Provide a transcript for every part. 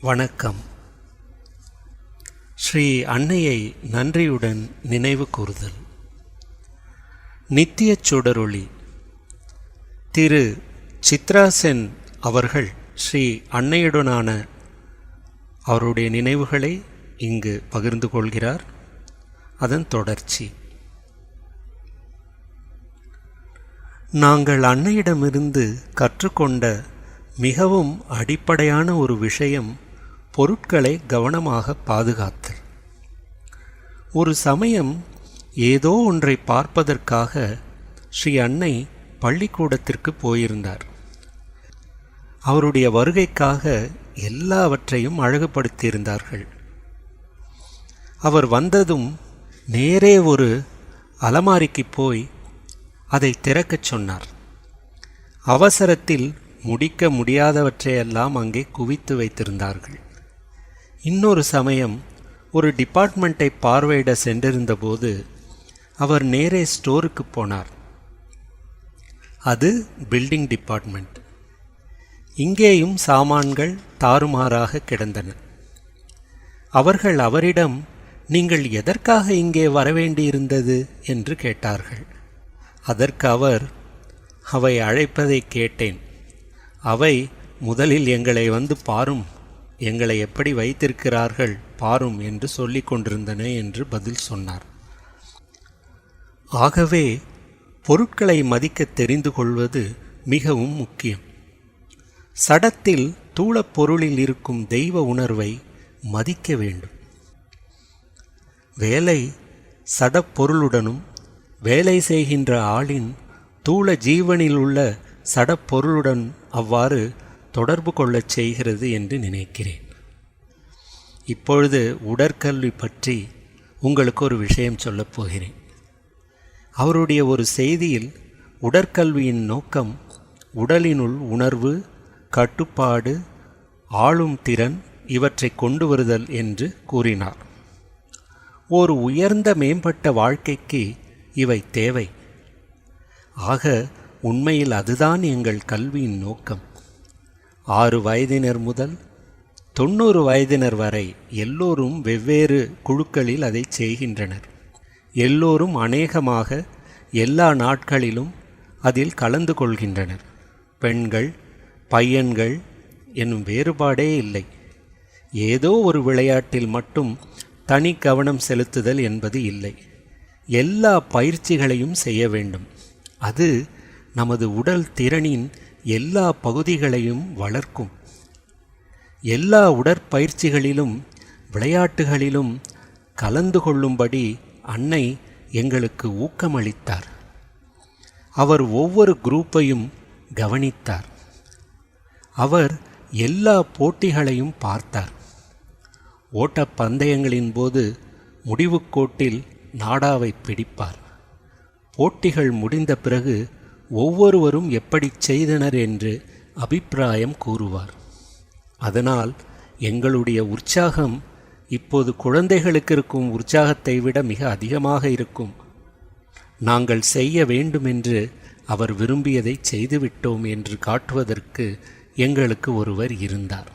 வணக்கம். ஸ்ரீ அன்னையை நன்றியுடன் நினைவு கூறுதல். நித்தியச் சுடரொளி. திரு சித்ரா சென் அவர்கள் ஸ்ரீ அன்னையுடனான அவருடைய நினைவுகளை இங்கு பகிர்ந்து கொள்கிறார். அதன் தொடர்ச்சி. நாங்கள் அன்னையிடமிருந்து கற்றுக்கொண்ட மிகவும் அடிப்படையான ஒரு விஷயம் பொருட்களை கவனமாக பாதுகாத்தல். ஒரு சமயம் ஏதோ ஒன்றை பார்ப்பதற்காக ஸ்ரீ அன்னை பள்ளிக்கூடத்திற்கு போயிருந்தார். அவருடைய வருகைக்காக எல்லாவற்றையும் அழகுபடுத்தியிருந்தார்கள். அவர் வந்ததும் நேரே ஒரு அலமாரிக்கு போய் அதை திறக்கச் சொன்னார். அவசரத்தில் முடிக்க முடியாதவற்றையெல்லாம் அங்கே குவித்து வைத்திருந்தார்கள். இன்னொரு சமயம் ஒரு டிபார்ட்மெண்ட்டை பார்வையிட சென்றிருந்தபோது அவர் நேரே ஸ்டோருக்கு போனார். அது பில்டிங் டிபார்ட்மெண்ட். இங்கேயும் சாமான்கள் தாறுமாறாக கிடந்தன. அவர்கள் அவரிடம் நீங்கள் எதற்காக இங்கே வரவேண்டியிருந்தது? என்று கேட்டார்கள். அதற்கு அவர் அவை அழைப்பதை கேட்டேன். அவை முதலில் எங்களை வந்து பாரும். எங்களை எப்படி வைத்திருக்கிறார்கள் பாரும் என்று சொல்லிக் கொண்டிருந்தன என்று பதில் சொன்னார். ஆகவே பொருட்களை மதிக்க தெரிந்து கொள்வது மிகவும் முக்கியம். சடத்தில் தூளப்பொருளில் இருக்கும் தெய்வ உணர்வை மதிக்க வேண்டும். வேலை சடப்பொருளுடனும் வேலை செய்கின்ற ஆளின் தூள ஜீவனில் உள்ள சடப்பொருளுடன் அவ்வாறு தொடர்பு கொள்ளச் செய்கிறது என்று நினைக்கிறேன். இப்பொழுது உடற்கல்வி பற்றி உங்களுக்கு ஒரு விஷயம் சொல்லப் போகிறேன். அவருடைய ஒரு செய்தியில் உடற்கல்வியின் நோக்கம் உடலினுள் உணர்வு கட்டுப்பாடு ஆளும் திறன் இவற்றை கொண்டு வருதல் என்று கூறினார். ஒரு உயர்ந்த மேம்பட்ட வாழ்க்கைக்கு இவை தேவை. ஆக உண்மையில் அதுதான் எங்கள் கல்வியின் நோக்கம். ஆறு வயதினர் முதல் தொண்ணூறு வயதினர் வரை எல்லோரும் வெவ்வேறு குழுக்களில் அதை செய்கின்றனர். எல்லோரும் அநேகமாக எல்லா நாட்களிலும் அதில் கலந்து கொள்கின்றனர். பெண்கள் பையன்கள் என்னும் வேறுபாடே இல்லை. ஏதோ ஒரு விளையாட்டில் மட்டும் தனி கவனம் செலுத்துதல் என்பது இல்லை. எல்லா பயிற்சிகளையும் செய்ய வேண்டும். அது நமது உடல் திறனின் எல்லா பகுதிகளையும் வளர்க்கும். எல்லா உடற்பயிற்சிகளிலும் விளையாட்டுகளிலும் கலந்து கொள்ளும்படி அன்னை எங்களுக்கு ஊக்கமளித்தார். அவர் ஒவ்வொரு குரூப்பையும் கவனித்தார். அவர் எல்லா போட்டிகளையும் பார்த்தார். ஓட்டப்பந்தயங்களின் போது முடிவுக்கோட்டில் நாடாவை பிடிப்பார். போட்டிகள் முடிந்த பிறகு ஒவ்வொருவரும் எப்படி செய்தனர் என்று அபிப்பிராயம் கூறுவார். அதனால் எங்களுடைய உற்சாகம் இப்போது குழந்தைகளுக்கு இருக்கும் உற்சாகத்தை விட மிக அதிகமாக இருக்கும். நாங்கள் செய்ய வேண்டுமென்று அவர் விரும்பியதை செய்துவிட்டோம் என்று காட்டுவதற்கு எங்களுக்கு ஒருவர் இருந்தார்.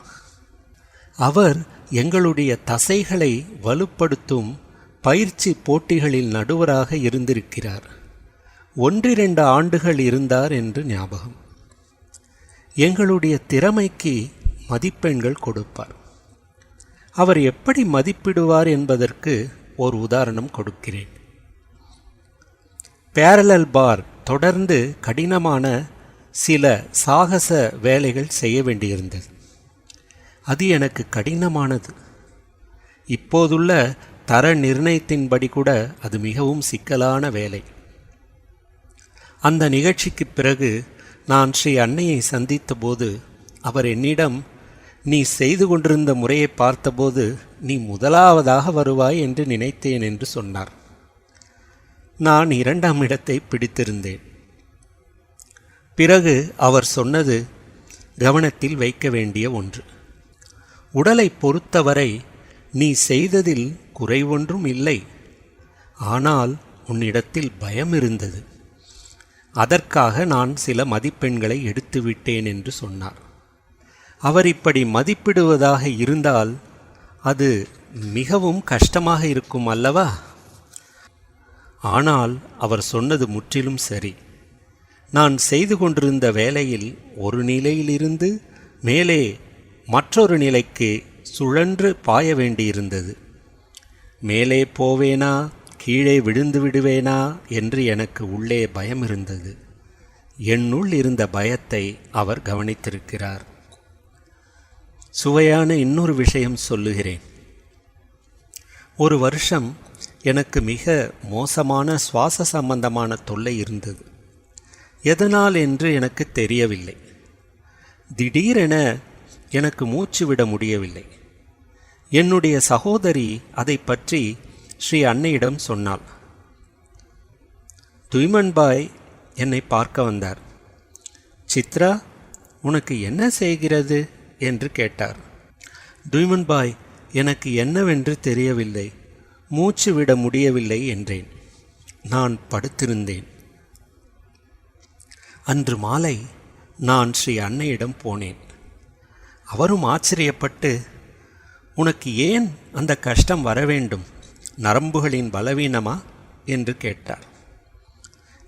அவர் எங்களுடைய தசைகளை வலுப்படுத்தும் பயிற்சி போட்டிகளில் நடுவராக இருந்திருக்கிறார். ஒன்றிரண்டு ஆண்டுகள் இருந்தார் என்று ஞாபகம். எங்களுடைய திறமைக்கு மதிப்பெண்கள் கொடுப்பார். அவர் எப்படி மதிப்பிடுவார் என்பதற்கு ஒரு உதாரணம் கொடுக்கிறேன். பேரலல் பார் தொடர்ந்து கடினமான சில சாகச வேலைகள் செய்ய வேண்டியிருந்தது. அது எனக்கு கடினமானது. இப்போதுள்ள தர நிர்ணயத்தின்படி கூட அது மிகவும் சிக்கலான வேலை. அந்த நிகழ்ச்சிக்கு பிறகு நான் ஸ்ரீ அன்னையை சந்தித்தபோது அவர் என்னிடம் நீ செய்து கொண்டிருந்த முறையை பார்த்தபோது நீ முதலாவதாக வருவாய் என்று நினைத்தேன் என்று சொன்னார். நான் இரண்டாம் இடத்தை பிடித்திருந்தேன். பிறகு அவர் சொன்னது கவனத்தில் வைக்க வேண்டிய ஒன்று. உடலை பொறுத்தவரை நீ செய்ததில் குறைவொன்றும் இல்லை. ஆனால் உன்னிடத்தில் பயம் இருந்தது அதற்காக நான் சில மதிப்பெண்களை எடுத்துவிட்டேன் என்று சொன்னார். அவர் இப்படி மதிப்பிடுவதாக இருந்தால் அது மிகவும் கஷ்டமாக இருக்கும் அல்லவா? ஆனால் அவர் சொன்னது முற்றிலும் சரி. நான் செய்து கொண்டிருந்த வேலையில் ஒரு நிலையிலிருந்து மேலே மற்றொரு நிலைக்கு சுழன்று பாய வேண்டியிருந்தது. மேலே போவேனா? கீழே விழுந்து விடுவேனா என்று எனக்கு உள்ளே பயம் இருந்தது என்னுள் இருந்த பயத்தை அவர் கவனித்திருக்கிறார். சுவையான இன்னொரு விஷயம் சொல்லுகிறேன். ஒரு வருஷம் எனக்கு மிக மோசமான சுவாச சம்பந்தமான தொல்லை இருந்தது. எதனால் என்று எனக்கு தெரியவில்லை. திடீரென எனக்கு மூச்சு விட முடியவில்லை. என்னுடைய சகோதரி அதை பற்றி ஸ்ரீ அன்னையிடம் சொன்னாள். துய்மன்பாய் என்னை பார்க்க வந்தார். சித்ரா உனக்கு என்ன செய்கிறது? என்று கேட்டார். துய்மன்பாய் எனக்கு என்னவென்று தெரியவில்லை. மூச்சு விட முடியவில்லை என்றேன். நான் படுத்திருந்தேன். அன்று மாலை நான் ஸ்ரீ அன்னையிடம் போனேன். அவரும் ஆச்சரியப்பட்டு உனக்கு ஏன் அந்த கஷ்டம் வர வேண்டும் நரம்புகளின் பலவீனமா என்று கேட்டார்.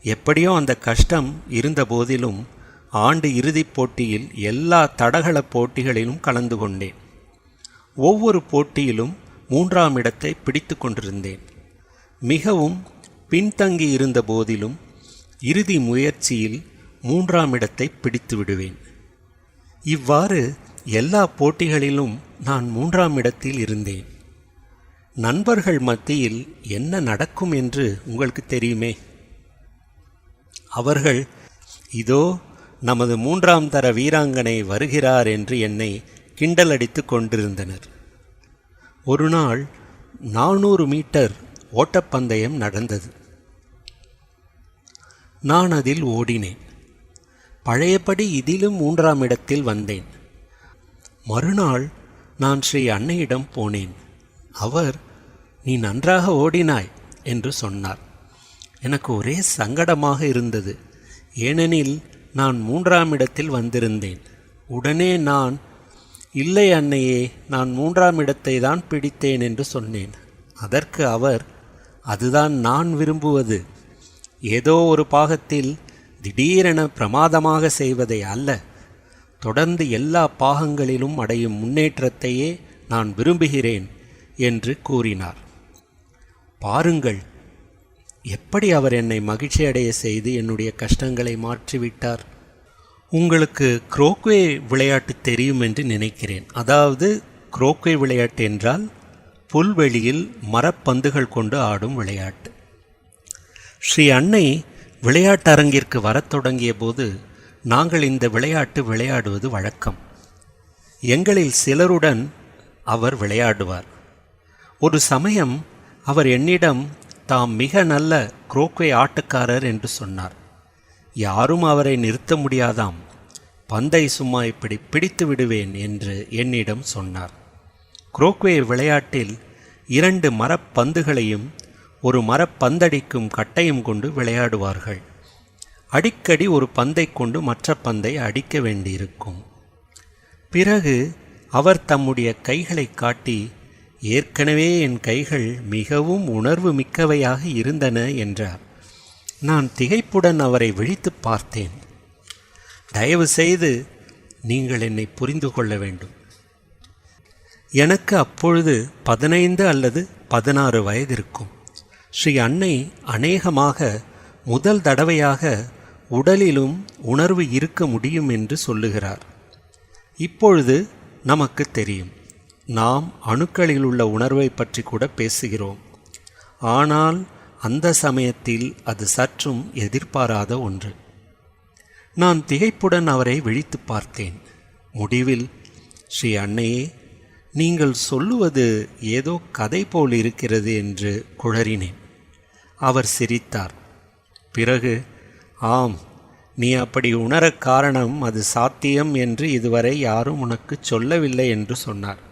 எப்படியோ அந்த கஷ்டம் இருந்த போதிலும் ஆண்டு இறுதிப் போட்டியில் எல்லா தடகள போட்டிகளிலும் கலந்து கொண்டேன். ஒவ்வொரு போட்டியிலும் மூன்றாம் இடத்தை பிடித்து கொண்டிருந்தேன். மிகவும் பின்தங்கி இருந்த போதிலும் இறுதி முயற்சியில் மூன்றாம் இடத்தை பிடித்து விடுவேன். இவ்வாறு எல்லா போட்டிகளிலும் நான் மூன்றாம் இடத்தில் இருந்தேன். நண்பர்கள் மத்தியில் என்ன நடக்கும் என்று உங்களுக்கு தெரியுமே? அவர்கள் இதோ நமது மூன்றாம் தர வீராங்கனை வருகிறார் என்று என்னை கிண்டலடித்து கொண்டிருந்தனர். ஒரு நாள் நானூறு மீட்டர் ஓட்டப்பந்தயம் நடந்தது. நான் அதில் ஓடினேன். பழையபடி இதிலும் மூன்றாம் இடத்தில் வந்தேன். மறுநாள் நான் ஸ்ரீ அன்னையிடம் போனேன். அவர் நீ நன்றாக ஓடினாய் என்று சொன்னார். எனக்கு ஒரே சங்கடமாக இருந்தது. ஏனெனில் நான் மூன்றாம் இடத்தில் வந்திருந்தேன். உடனே நான் இல்லை அன்னையே நான் மூன்றாம் இடத்தை தான் பிடித்தேன் என்று சொன்னேன். அதற்கு அவர் அதுதான் நான் விரும்புவது. ஏதோ ஒரு பாகத்தில் திடீரென பிரமாதமாக செய்வதை அல்ல. தொடர்ந்து எல்லா பாகங்களிலும் அடையும் முன்னேற்றத்தையே நான் விரும்புகிறேன் என்று கூறினார். பாருங்கள். எப்படி அவர் என்னை மகிழ்ச்சியடைய செய்து என்னுடைய கஷ்டங்களை மாற்றிவிட்டார்? உங்களுக்கு குரோக்வே விளையாட்டு தெரியும் என்று நினைக்கிறேன். அதாவது குரோக்வே விளையாட்டு என்றால் புல்வெளியில் மரப்பந்துகள் கொண்டு ஆடும் விளையாட்டு. ஸ்ரீ அன்னை விளையாட்டரங்கிற்கு வரத் தொடங்கிய போது நாங்கள் இந்த விளையாட்டு விளையாடுவது வழக்கம். எங்களில் சிலருடன் அவர் விளையாடுவார். ஒரு சமயம் அவர் என்னிடம் தாம் மிக நல்ல குரோக்வே ஆட்டக்காரர் என்று சொன்னார். யாரும் அவரை நிறுத்த முடியாதாம். பந்தை சும்மா இப்படி பிடித்து விடுவேன் என்று என்னிடம் சொன்னார். குரோக்வே விளையாட்டில் இரண்டு மரப்பந்துகளையும் ஒரு மரப்பந்தடிக்கும் கட்டையும் கொண்டு விளையாடுவார்கள். அடிக்கடி ஒரு பந்தை கொண்டு மற்ற பந்தை அடிக்க வேண்டியிருக்கும். பிறகு அவர் தம்முடைய கைகளை காட்டி ஏற்கனவே என் கைகள் மிகவும் உணர்வு மிக்கவையாக இருந்தன என்றார். நான் திகைப்புடன் அவரை விழித்து பார்த்தேன். தயவு செய்து நீங்கள் என்னை புரிந்து கொள்ள வேண்டும். எனக்கு அப்பொழுது பதினைந்து அல்லது பதினாறு வயது இருக்கும் ஸ்ரீ அன்னை அநேகமாக முதல் தடவையாக உடலிலும் உணர்வு இருக்க முடியும் என்று சொல்லுகிறார். இப்பொழுது நமக்கு தெரியும். நாம் அணுக்களில் உள்ள உணர்வை பற்றி கூட பேசுகிறோம். ஆனால் அந்த சமயத்தில் அது சற்றும் எதிர்பாராத ஒன்று. நான் திகைப்புடன் அவரை விழித்து பார்த்தேன். முடிவில் ஸ்ரீ அன்னையே நீங்கள் சொல்லுவது ஏதோ கதை போல் இருக்கிறது என்று குழறினேன். அவர் சிரித்தார். பிறகு ஆம் நீ அப்படி உணரக் காரணம் அது சாத்தியம் என்று இதுவரை யாரும் உனக்கு சொல்லவில்லை என்று சொன்னார்.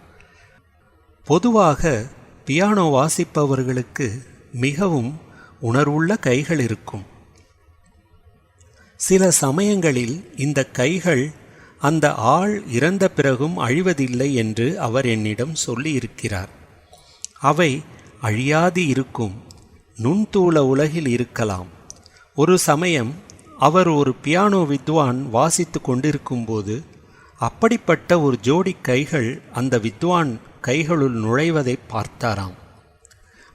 பொதுவாக பியானோ வாசிப்பவர்களுக்கு மிகவும் உணர்வுள்ள கைகள் இருக்கும். சில சமயங்களில் இந்த கைகள் அந்த ஆள் இறந்த பிறகும் அழிவதில்லை என்று அவர் என்னிடம் சொல்லியிருக்கிறார். அவை அழியாது இருக்கும் நுண்தூள உலகில் இருக்கலாம். ஒரு சமயம் அவர் ஒரு பியானோ வித்வான் வாசித்து கொண்டிருக்கும்போது அப்படிப்பட்ட ஒரு ஜோடி கைகள் அந்த வித்வான் கைகளுள் நுழைவதை பார்த்தாராம்.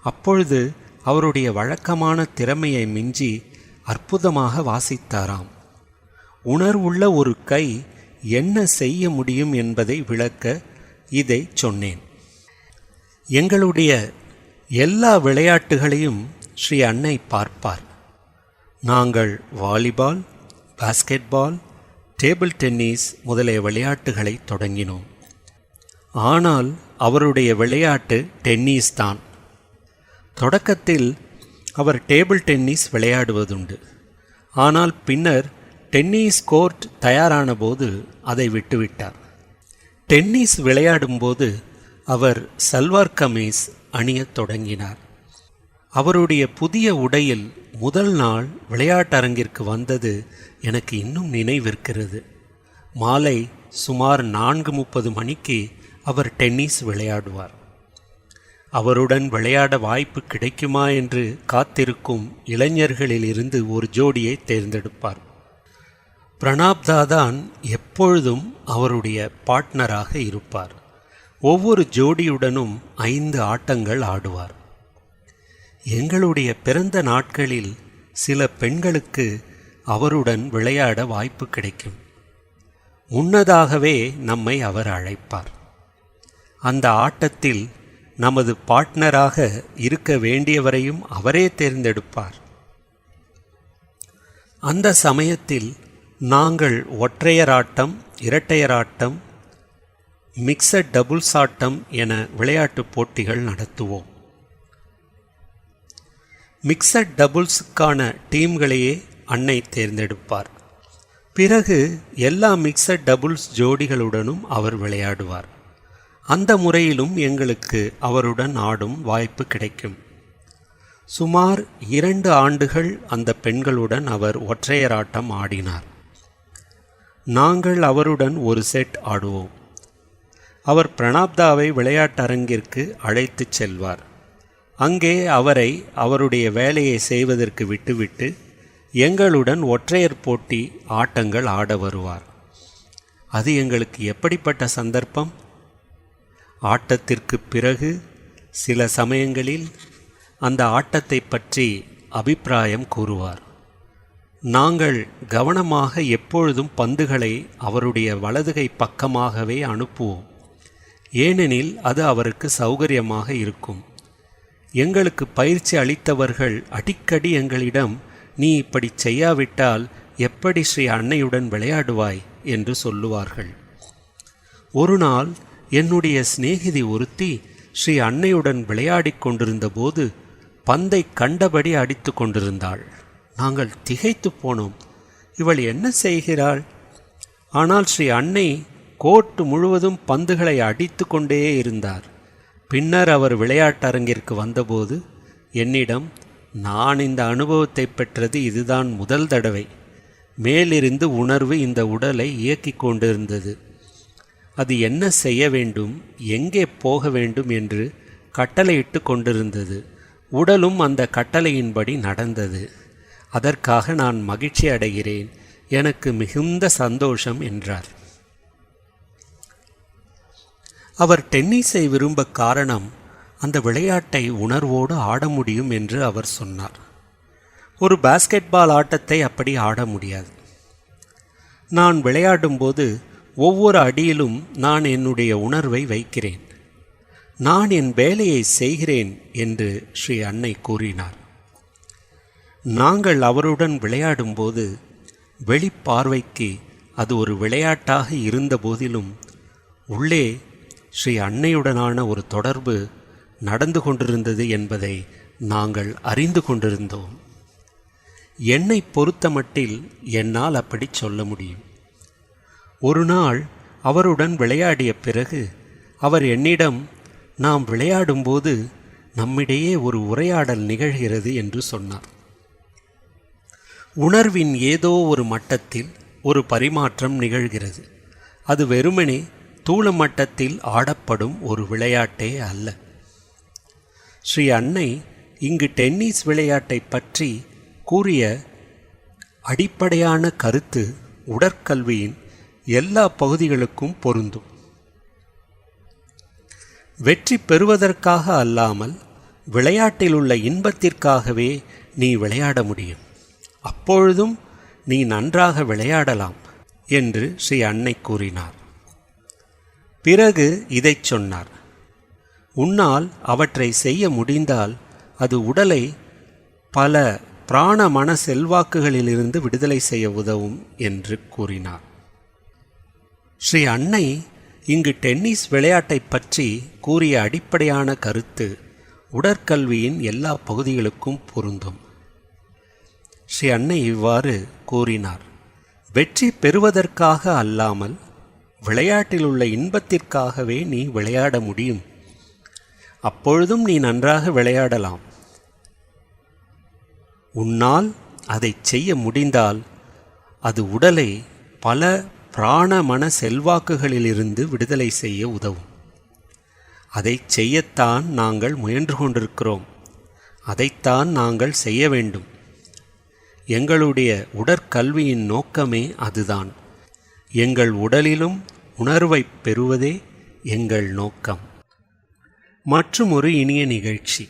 அப்பொழுது அவருடைய வழக்கமான திறமையை மிஞ்சி அற்புதமாக வாசித்தாராம். உணர்வுள்ள ஒரு கை என்ன செய்ய முடியும் என்பதை விளக்க இதை சொன்னேன். எங்களுடைய எல்லா விளையாட்டுகளையும் ஸ்ரீ அன்னை பார்ப்பார். நாங்கள் வாலிபால் பாஸ்கெட்பால் டேபிள் டென்னிஸ் முதலிய விளையாட்டுகளை தொடங்கினோம். ஆனால் அவருடைய விளையாட்டு டென்னிஸ் தான். தொடக்கத்தில் அவர் டேபிள் டென்னிஸ் விளையாடுவதுண்டு. ஆனால் பின்னர் டென்னிஸ் கோர்ட் தயாரான போது அதை விட்டுவிட்டார். டென்னிஸ் விளையாடும்போது அவர் சல்வார் கமீஸ் அணியத் தொடங்கினார். அவருடைய புதிய உடையில் முதல் நாள் விளையாட்டரங்கிற்கு வந்தது எனக்கு இன்னும் நினைவிருக்கிறது. மாலை சுமார் நான்கு முப்பது மணிக்கு அவர் டென்னிஸ் விளையாடுவார். அவருடன் விளையாட வாய்ப்பு கிடைக்குமா என்று காத்திருக்கும் இளைஞர்களிலிருந்து ஒரு ஜோடியை தேர்ந்தெடுப்பார். பிரணாப்தா தான் எப்பொழுதும் அவருடைய பார்ட்னராக இருப்பார். ஒவ்வொரு ஜோடியுடனும் ஐந்து ஆட்டங்கள் ஆடுவார். எங்களுடைய பிறந்த நாட்களில் சில பெண்களுக்கு அவருடன் விளையாட வாய்ப்பு கிடைக்கும். முன்னதாகவே நம்மை அவர் அழைப்பார். அந்த ஆட்டத்தில் நமது பார்ட்னராக இருக்க வேண்டியவரையும் அவரே தேர்ந்தெடுப்பார். அந்த சமயத்தில் நாங்கள் ஒற்றையராட்டம் இரட்டையராட்டம் மிக்சட் டபுள்ஸ் ஆட்டம் என விளையாட்டுப் போட்டிகள் நடத்துவோம். மிக்சட் டபுள்ஸுக்கான டீம்களையே அன்னை தேர்ந்தெடுப்பார். பிறகு எல்லா மிக்சட் டபுள்ஸ் ஜோடிகளுடனும் அவர் விளையாடுவார். அந்த முறையிலும் எங்களுக்கு அவருடன் ஆடும் வாய்ப்பு கிடைக்கும். சுமார் இரண்டு ஆண்டுகள் அந்த பெண்களுடன் அவர் ஒற்றையராட்டம் ஆடினார். நாங்கள் அவருடன் ஒரு செட் ஆடுவோம். அவர் பிரணாப்தாவை விளையாட்டரங்கிற்கு அழைத்துச் செல்வார். அங்கே அவரை அவருடைய வேலையை செய்வதற்கு விட்டுவிட்டு எங்களுடன் ஒற்றையர் போட்டி ஆட்டங்கள் ஆட வருவார். அது எங்களுக்கு எப்படிப்பட்ட சந்தர்ப்பம்? ஆட்டத்திற்கு பிறகு சில சமயங்களில் அந்த ஆட்டத்தை பற்றி அபிப்பிராயம் கூறுவார். நாங்கள் கவனமாக எப்பொழுதும் பந்துகளை அவருடைய வலதுகை பக்கமாகவே அனுப்புவோம். ஏனெனில் அது அவருக்கு சௌகரியமாக இருக்கும். எங்களுக்கு பயிற்சி அளித்தவர்கள் அடிக்கடி எங்களிடம் நீ இப்படி செய்யாவிட்டால் எப்படி ஸ்ரீ அன்னையுடன் விளையாடுவாய்? என்று சொல்லுவார்கள். ஒரு நாள் என்னுடைய சிநேகிதி ஒருத்தி ஸ்ரீ அன்னையுடன் விளையாடிக் கொண்டிருந்த போது பந்தை கண்டபடி அடித்து கொண்டிருந்தாள். நாங்கள் திகைத்து போனோம். இவள் என்ன செய்கிறாள்? ஆனால் ஸ்ரீ அன்னை கோர்ட் முழுவதும் பந்துகளை அடித்து கொண்டே இருந்தார். பின்னர் அவர் விளையாட்டரங்கிற்கு வந்தபோது என்னிடம் நான் இந்த அனுபவத்தை பெற்றது இதுதான் முதல் தடவை. மேலிருந்து உணர்வு இந்த உடலை இயக்கிக் கொண்டிருந்தது. அது என்ன செய்ய வேண்டும் எங்கே போக வேண்டும் என்று கட்டளையிட்டு கொண்டிருந்தது. உடலும் அந்த கட்டளையின்படி நடந்தது. அதற்காக நான் மகிழ்ச்சி அடைகிறேன் எனக்கு மிகுந்த சந்தோஷம் என்றார். அவர் டென்னிஸை விரும்ப காரணம் அந்த விளையாட்டை உணர்வோடு ஆட முடியும் என்று அவர் சொன்னார். ஒரு பாஸ்கெட்பால் ஆட்டத்தை அப்படி ஆட முடியாது. நான் விளையாடும்போது ஒவ்வொரு அடியிலும் நான் என்னுடைய உணர்வை வைக்கிறேன். நான் என் வேலையை செய்கிறேன் என்று ஸ்ரீ அன்னை கூறினார். நாங்கள் அவருடன் விளையாடும்போது வெளிப்பார்வைக்கு அது ஒரு விளையாட்டாக இருந்த போதிலும் உள்ளே ஸ்ரீ அன்னையுடனான ஒரு தொடர்பு நடந்து கொண்டிருந்தது என்பதை நாங்கள் அறிந்து கொண்டிருந்தோம். என்னை பொறுத்தமட்டில் என்னால் அப்படி சொல்ல முடியும். ஒரு நாள் அவருடன் விளையாடிய பிறகு அவர் என்னிடம் நாம் விளையாடும்போது நம்மிடையே ஒரு உரையாடல் நிகழ்கிறது என்று சொன்னார். உணர்வின் ஏதோ ஒரு மட்டத்தில் ஒரு பரிமாற்றம் நிகழ்கிறது. அது வெறுமனே தூள மட்டத்தில் ஆடப்படும் ஒரு விளையாட்டே அல்ல. ஸ்ரீ அன்னை இங்கு டென்னிஸ் விளையாட்டை பற்றி கூறிய அடிப்படையான கருத்து உடற்கல்வியின் எல்லா பகுதிகளுக்கும் பொருந்தும். வெற்றி பெறுவதற்காக அல்லாமல் விளையாட்டில் உள்ள இன்பத்திற்காகவே நீ விளையாட முடியும். அப்பொழுதும் நீ நன்றாக விளையாடலாம் என்று ஸ்ரீ அன்னை கூறினார். பிறகு இதைச் சொன்னார். உன்னால் அவற்றை செய்ய முடிந்தால் அது உடலை பல பிராண மன செல்வாக்குகளிலிருந்து விடுதலை செய்ய உதவும் என்று கூறினார். ஸ்ரீ அன்னை இங்கு டென்னிஸ் விளையாட்டைப் பற்றி கூறிய அடிப்படையான கருத்து உடற்கல்வியின் எல்லா பகுதிகளுக்கும் பொருந்தும். ஸ்ரீ அன்னை இவ்வாறு கூறினார். வெற்றி பெறுவதற்காக அல்லாமல் விளையாட்டில் உள்ள இன்பத்திற்காகவே நீ விளையாட முடியும். அப்பொழுதும் நீ நன்றாக விளையாடலாம். உன்னால் அதை செய்ய முடிந்தால் அது உடலை பல பிராண மன செல்வாக்குகளிலிருந்து விடுதலை செய்ய உதவும். அதை செய்யத்தான் நாங்கள் முயன்று கொண்டிருக்கிறோம். அதைத்தான் நாங்கள் செய்ய வேண்டும். எங்களுடைய உடற்கல்வியின் நோக்கமே அதுதான். எங்கள் உடலிலும் உணர்வைப் பெறுவதே எங்கள் நோக்கம். மற்றும் ஒரு இனிய நிகழ்ச்சி.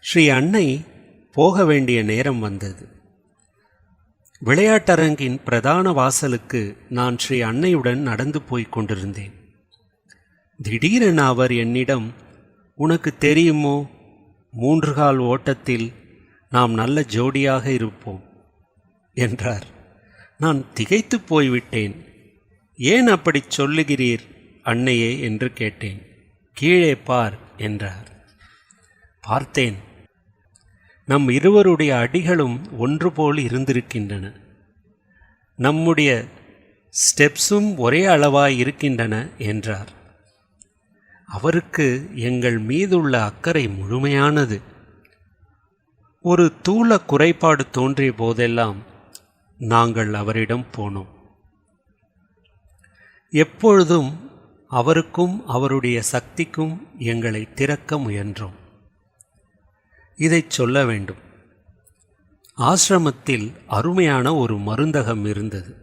ஸ்ரீ அன்னை போக வேண்டிய நேரம் வந்தது. விளையாட்டரங்கின் பிரதான வாசலுக்கு நான் ஸ்ரீ அன்னையுடன் நடந்து போய்க் கொண்டிருந்தேன். திடீரென அவர் என்னிடம் உனக்கு தெரியுமோ? மூன்று கால் ஓட்டத்தில் நாம் நல்ல ஜோடியாக இருப்போம் என்றார். நான் திகைத்து போய்விட்டேன். ஏன் அப்படிச் சொல்லுகிறீர் அன்னையே? என்று கேட்டேன். கீழே பார் என்றார். பார்த்தேன். நம் இருவருடைய அடிகளும் ஒன்று போல் இருந்திருக்கின்றன. நம்முடைய ஸ்டெப்ஸும் ஒரே அளவாய் இருக்கின்றன என்றார். அவருக்கு எங்கள் மீதுள்ள அக்கறை முழுமையானது. ஒரு தூள குறைபாடு தோன்றிய போதெல்லாம் நாங்கள் அவரிடம் போனோம். எப்பொழுதும் அவருக்கும் அவருடைய சக்திக்கும் எங்களை திறக்க முயன்றோம். இதைச் சொல்ல வேண்டும். ஆசிரமத்தில் அருமையான ஒரு மருந்தகம் இருந்தது.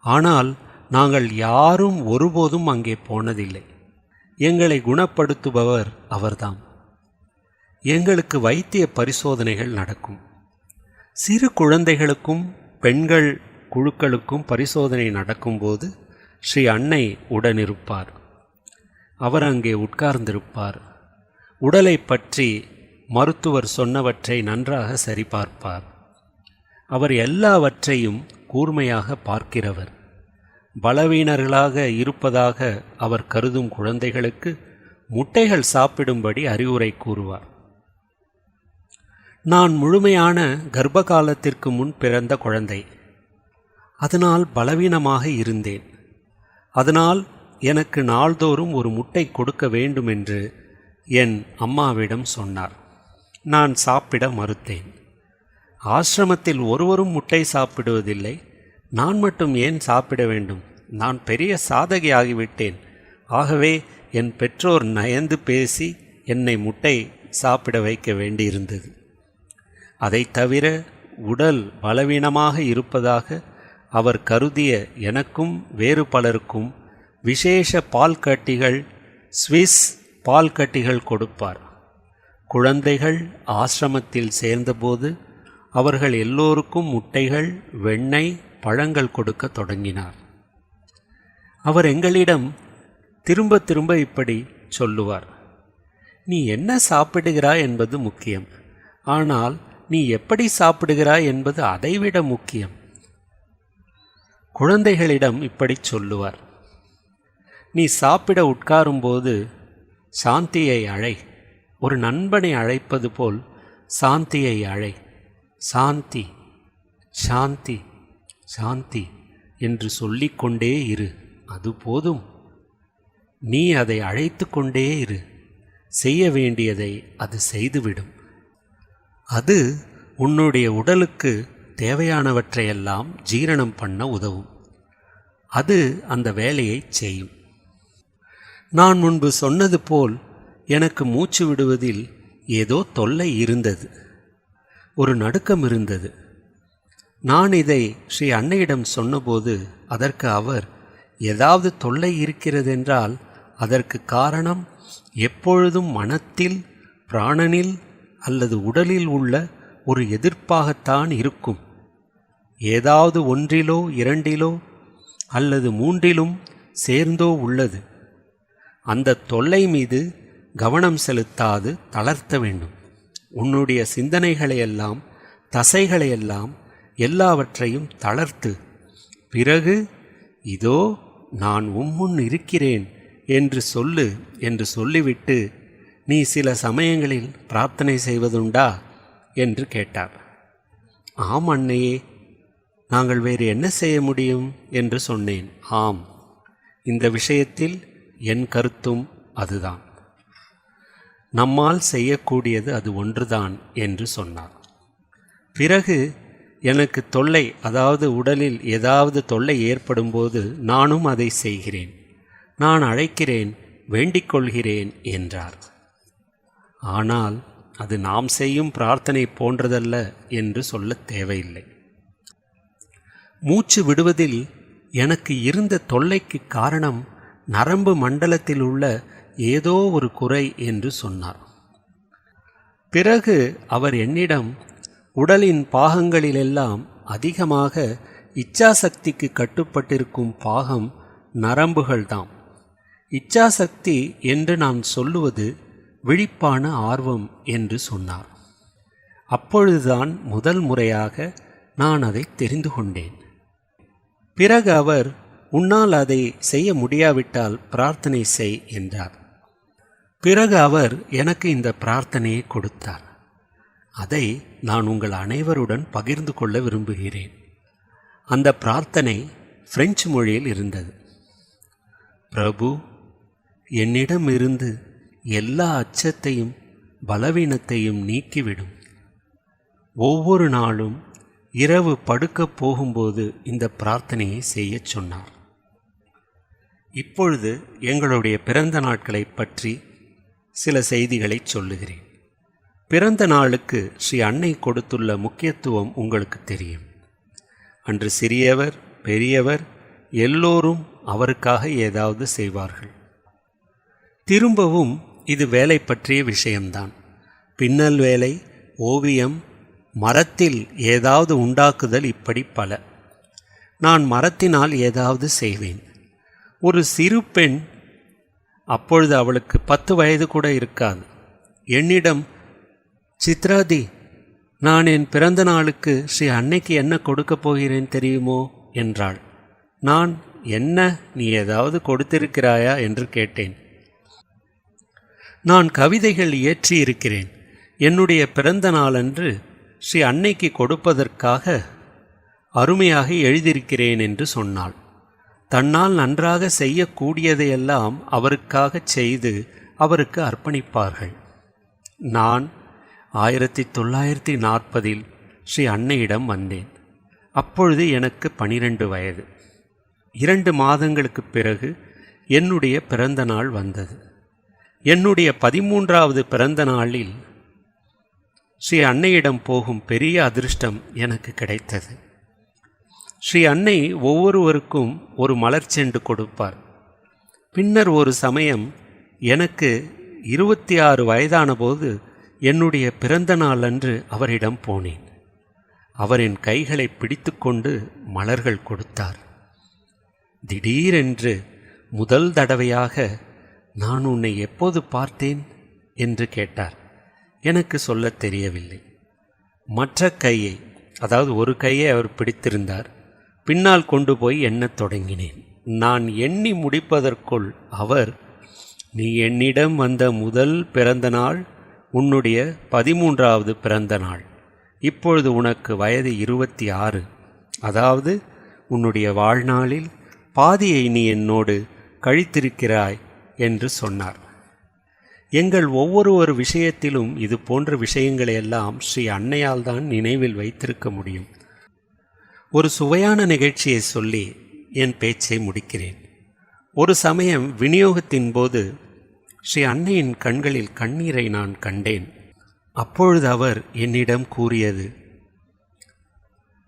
ஆனால் நாங்கள் யாரும் ஒருபோதும் அங்கே போனதில்லை. எங்களை குணப்படுத்துபவர் அவர்தாம். எங்களுக்கு வைத்திய பரிசோதனைகள் நடக்கும். சிறு குழந்தைகளுக்கும் பெண்கள் குழுக்களுக்கும் பரிசோதனை நடக்கும்போது ஸ்ரீ அன்னை உடனிருப்பார். அவர் அங்கே உட்கார்ந்திருப்பார். உடலை பற்றி மருத்துவர் சொன்னவற்றை நன்றாக சரிபார்ப்பார். அவர் எல்லாவற்றையும் கூர்மையாக பார்க்கிறவர். பலவீனர்களாக இருப்பதாக அவர் கருதும் குழந்தைகளுக்கு முட்டைகள் சாப்பிடும்படி அறிவுரை கூறுவார். நான் முழுமையான கர்ப்ப காலத்திற்கு முன் பிறந்த குழந்தை. அதனால் பலவீனமாக இருந்தேன். அதனால் எனக்கு நாள்தோறும் ஒரு முட்டை கொடுக்க வேண்டும் என்று என் அம்மாவிடம் சொன்னார். நான் சாப்பிட மறுத்தேன். ஆசிரமத்தில் ஒருவரும் முட்டை சாப்பிடுவதில்லை. நான் மட்டும் ஏன் சாப்பிட வேண்டும்? நான் பெரிய சாதகி ஆகிவிட்டேன் ஆகவே என் பெற்றோர் நயந்து பேசி என்னை முட்டை சாப்பிட வைக்க வேண்டியிருந்தது. அதைத் தவிர உடல் பலவீனமாக இருப்பதாக அவர் கருதிய எனக்கும் வேறு பலருக்கும் விசேஷ பால் கட்டிகள் ஸ்விஸ் பால் கட்டிகள் கொடுப்பார். குழந்தைகள் ஆசிரமத்தில் சேர்ந்தபோது அவர்கள் எல்லோருக்கும் முட்டைகள் வெண்ணெய் பழங்கள் கொடுக்க தொடங்கினார். அவர் எங்களிடம் திரும்ப திரும்ப இப்படி சொல்லுவார். நீ என்ன சாப்பிடுகிறாய் என்பது முக்கியம். ஆனால் நீ எப்படி சாப்பிடுகிறாய் என்பது அதைவிட முக்கியம். குழந்தைகளிடம் இப்படி சொல்லுவார். நீ சாப்பிட உட்காரும்போது சாந்தியை அழை. ஒரு நண்பனை அழைப்பது போல் சாந்தியை அழை. சாந்தி சாந்தி சாந்தி என்று சொல்லிக்கொண்டே இரு. அது போதும். நீ அதை அழைத்து கொண்டே இரு. செய்ய வேண்டியதை அது செய்துவிடும். அது உன்னுடைய உடலுக்கு தேவையானவற்றையெல்லாம் ஜீரணம் பண்ண உதவும். அது அந்த வேலையை செய்யும். நான் முன்பு சொன்னது போல் எனக்கு மூச்சு விடுவதில் ஏதோ தொல்லை இருந்தது. ஒரு நடுக்கம் இருந்தது. நான் இதை ஸ்ரீ அன்னையிடம் சொன்னபோது அதற்கு அவர் ஏதாவது தொல்லை இருக்கிறதென்றால் அதற்கு காரணம் எப்பொழுதும் மனத்தில் பிராணனில் அல்லது உடலில் உள்ள ஒரு எதிர்ப்பாகத்தான் இருக்கும். ஏதாவது ஒன்றிலோ இரண்டிலோ அல்லது மூன்றிலும் சேர்ந்தோ உள்ளது. அந்த தொல்லை மீது கவனம் செலுத்தாது தளர்த்த வேண்டும். உன்னுடைய சிந்தனைகளையெல்லாம் தசைகளையெல்லாம் எல்லாவற்றையும் தளர்த்து பிறகு இதோ நான் உம்முன் இருக்கிறேன் என்று சொல்லு என்று சொல்லிவிட்டு நீ சில சமயங்களில் பிரார்த்தனை செய்வதுண்டா? என்று கேட்டார். ஆம் அன்னையே நாங்கள் வேறு என்ன செய்ய முடியும்? என்று சொன்னேன். ஆம். இந்த விஷயத்தில் என் கருத்தும் அதுதான். நம்மால் செய்யக்கூடியது அது ஒன்றுதான் என்று சொன்னார். பிறகு எனக்கு தொல்லை அதாவது உடலில் ஏதாவது தொல்லை ஏற்படும்போது நானும் அதை செய்கிறேன். நான் அழைக்கிறேன் வேண்டிக் கொள்கிறேன் என்றார். ஆனால் அது நாம் செய்யும் பிரார்த்தனை போன்றதல்ல என்று சொல்லத் தேவையில்லை. மூச்சு விடுவதில் எனக்கு இருந்த தொல்லைக்கு காரணம் நரம்பு மண்டலத்தில் உள்ள ஏதோ ஒரு குறை என்று சொன்னார். பிறகு அவர் என்னிடம் உடலின் பாகங்களிலெல்லாம் அதிகமாக இச்சாசக்திக்கு கட்டுப்பட்டிருக்கும் பாகம் நரம்புகள்தாம். இச்சாசக்தி என்று நான் சொல்லுவது விழிப்பான ஆர்வம் என்று சொன்னார். அப்பொழுதுதான் முதல் முறையாக நான் அதை தெரிந்து கொண்டேன். பிறகு அவர் உன்னால் அதை செய்ய முடியாவிட்டால் பிரார்த்தனை செய் என்றார். பிறகு அவர் எனக்கு இந்த பிரார்த்தனையை கொடுத்தார். அதை நான் உங்கள் அனைவருடன் பகிர்ந்து கொள்ள விரும்புகிறேன். அந்த பிரார்த்தனை பிரெஞ்சு மொழியில் இருந்தது. பிரபு என்னிடமிருந்து எல்லா அச்சத்தையும் பலவீனத்தையும் நீக்கிவிடும். ஒவ்வொரு நாளும் இரவு படுக்கப் போகும்போது இந்த பிரார்த்தனையை செய்யச் சொன்னார். இப்பொழுது எங்களுடைய பிறந்த நாட்களை பற்றி சில செய்திகளை சொல்லுகிறேன். பிறந்த நாளுக்கு ஸ்ரீ அன்னை கொடுத்துள்ள முக்கியத்துவம் உங்களுக்கு தெரியும். அன்று சிறியவர் பெரியவர் எல்லோரும் அவருக்காக ஏதாவது செய்வார்கள். திரும்பவும் இது வேலை பற்றிய விஷயம்தான். பின்னல் வேலை ஓவியம் மரத்தில் ஏதாவது உண்டாக்குதல் இப்படி பல. நான் மரத்தினால் ஏதாவது செய்வேன். ஒரு சிறு பெண் அப்பொழுது அவளுக்கு பத்து வயது கூட இருக்காது. என்னிடம் சித்ராதி நான் என் பிறந்த நாளுக்கு ஸ்ரீ அன்னைக்கு என்ன கொடுக்கப் போகிறேன் தெரியுமோ? என்றாள். நான் என்ன நீ ஏதாவது கொடுத்திருக்கிறாயா? என்று கேட்டேன். நான் கவிதைகள் இயற்றி இருக்கிறேன் என்னுடைய பிறந்த நாளன்று ஸ்ரீ அன்னைக்கு கொடுப்பதற்காக அருமையாக எழுதியிருக்கிறேன் என்று சொன்னாள். தன்னால் நன்றாக செய்யக்கூடியதையெல்லாம் அவருக்காகச் செய்து அவருக்கு அர்ப்பணிப்பார்கள். நான் ஆயிரத்தி தொள்ளாயிரத்தி நாற்பதில் ஸ்ரீ அன்னையிடம் வந்தேன். அப்பொழுது எனக்கு பனிரெண்டு வயது. இரண்டு மாதங்களுக்கு பிறகு என்னுடைய பிறந்த நாள் வந்தது. என்னுடைய பதிமூன்றாவது பிறந்த நாளில் ஸ்ரீ அன்னையிடம் போகும் பெரிய அதிர்ஷ்டம் எனக்கு கிடைத்தது. ஸ்ரீ அன்னை ஒவ்வொருவருக்கும் ஒரு மலர் செண்டு கொடுப்பார். பின்னர் ஒரு சமயம் எனக்கு இருபத்தி ஆறு வயதான போது என்னுடைய பிறந்த நாள் அன்று அவரிடம் போனேன். அவரின் என் கைகளை பிடித்துக்கொண்டு மலர்கள் கொடுத்தார். திடீரென்று முதல் தடவையாக நான் உன்னை எப்போது பார்த்தேன்? என்று கேட்டார். எனக்கு சொல்லத் தெரியவில்லை. மற்ற கையை அதாவது ஒரு கையை அவர் பிடித்திருந்தார். பின்னால் கொண்டு போய் எண்ணத் தொடங்கினேன். நான் எண்ணி முடிப்பதற்குள் அவர் நீ என்னிடம் வந்த முதல் பிறந்த நாள் உன்னுடைய பதிமூன்றாவது பிறந்த நாள். இப்பொழுது உனக்கு வயது இருபத்தி ஆறு அதாவது உன்னுடைய வாழ்நாளில் பாதியை நீ என்னோடு கழித்திருக்கிறாய் என்று சொன்னார். எங்கள் ஒவ்வொரு ஒரு விஷயத்திலும் இது போன்ற விஷயங்களையெல்லாம் ஸ்ரீ அன்னையால் தான் நினைவில் வைத்திருக்க முடியும். ஒரு சுவையான நிகழ்ச்சியை சொல்லி என் பேச்சை முடிக்கிறேன். ஒரு சமயம் விநியோகத்தின் போது ஸ்ரீ அன்னையின் கண்களில் கண்ணீரை நான் கண்டேன். அப்பொழுது அவர் என்னிடம் கூறியது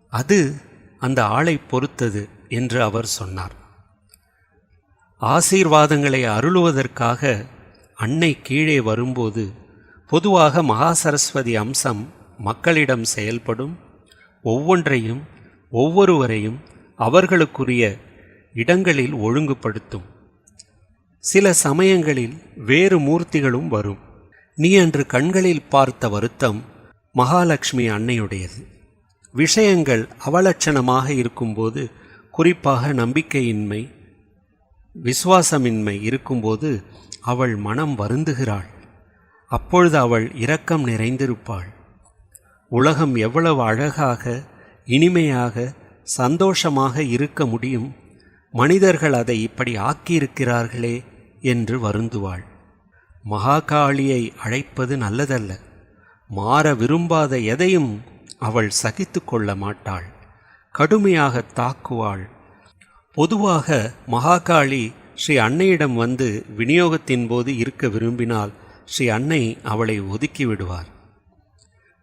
அது அந்த ஆளை பொறுத்தது என்று அவர் சொன்னார். ஆசீர்வாதங்களை அருளுவதற்காக அன்னை கீழே வரும்போது பொதுவாக மகா சரஸ்வதி அம்சம் மக்களிடம் செயல்படும். ஒவ்வொன்றையும் ஒவ்வொருவரையும் அவர்களுக்குரிய இடங்களில் ஒழுங்குபடுத்தும். சில சமயங்களில் வேறு மூர்த்திகளும் வரும். நீ அன்று கண்களில் பார்த்த வருத்தம் மகாலட்சுமி அன்னையுடையது. விஷயங்கள் அவலட்சணமாக இருக்கும்போது குறிப்பாக நம்பிக்கையின்மை விசுவாசமின்மை இருக்கும்போது அவள் மனம் வருந்துகிறாள். அப்பொழுது அவள் இரக்கம் நிறைந்திருப்பாள். உலகம் எவ்வளவு அழகாக இனிமையாக சந்தோஷமாக இருக்க முடியும். மனிதர்கள் அதை இப்படி ஆக்கியிருக்கிறார்களே என்று வருந்துவாள். மகாகாளியை அழைப்பது நல்லதல்ல. மாற விரும்பாத எதையும் அவள் சகித்து கொள்ள மாட்டாள். கடுமையாக தாக்குவாள். பொதுவாக மகாகாளி ஸ்ரீ அன்னையிடம் வந்து விநியோகத்தின் போது இருக்க விரும்பினால் ஸ்ரீ அன்னை அவளை ஒதுக்கி விடுவார்.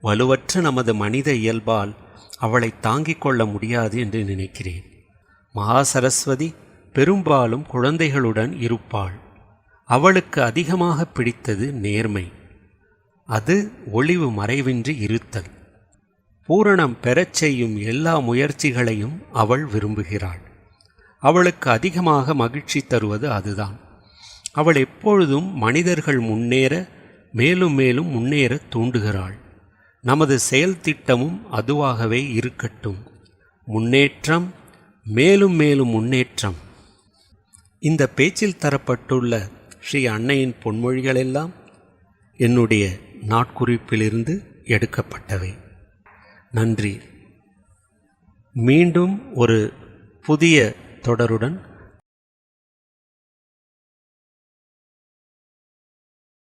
வலுவற்ற நமது மனித இயல்பால் அவளை தாங்கிக் கொள்ள முடியாது என்று நினைக்கிறேன். மகா சரஸ்வதி பெரும்பாலும் குழந்தைகளுடன் இருப்பாள். அவளுக்கு அதிகமாக பிடித்தது நேர்மை. அது ஒளிவு மறைவின்றி இருத்தல். பூரணம் பெறச் செய்யும் எல்லா முயற்சிகளையும் அவள் விரும்புகிறாள். அவளுக்கு அதிகமாக மகிழ்ச்சி தருவது அதுதான். அவள் எப்பொழுதும் மனிதர்கள் முன்னேற மேலும் மேலும் முன்னேற தூண்டுகிறாள். நமது செயல் திட்டமும் அதுவாகவே இருக்கட்டும். முன்னேற்றம் மேலும் மேலும் முன்னேற்றம். இந்த பேச்சில் தரப்பட்டுள்ள ஸ்ரீ அன்னையின் பொன்மொழிகளெல்லாம் என்னுடைய நாட்குறிப்பிலிருந்து எடுக்கப்பட்டவை. நன்றி. மீண்டும் ஒரு புதிய தொடருடன்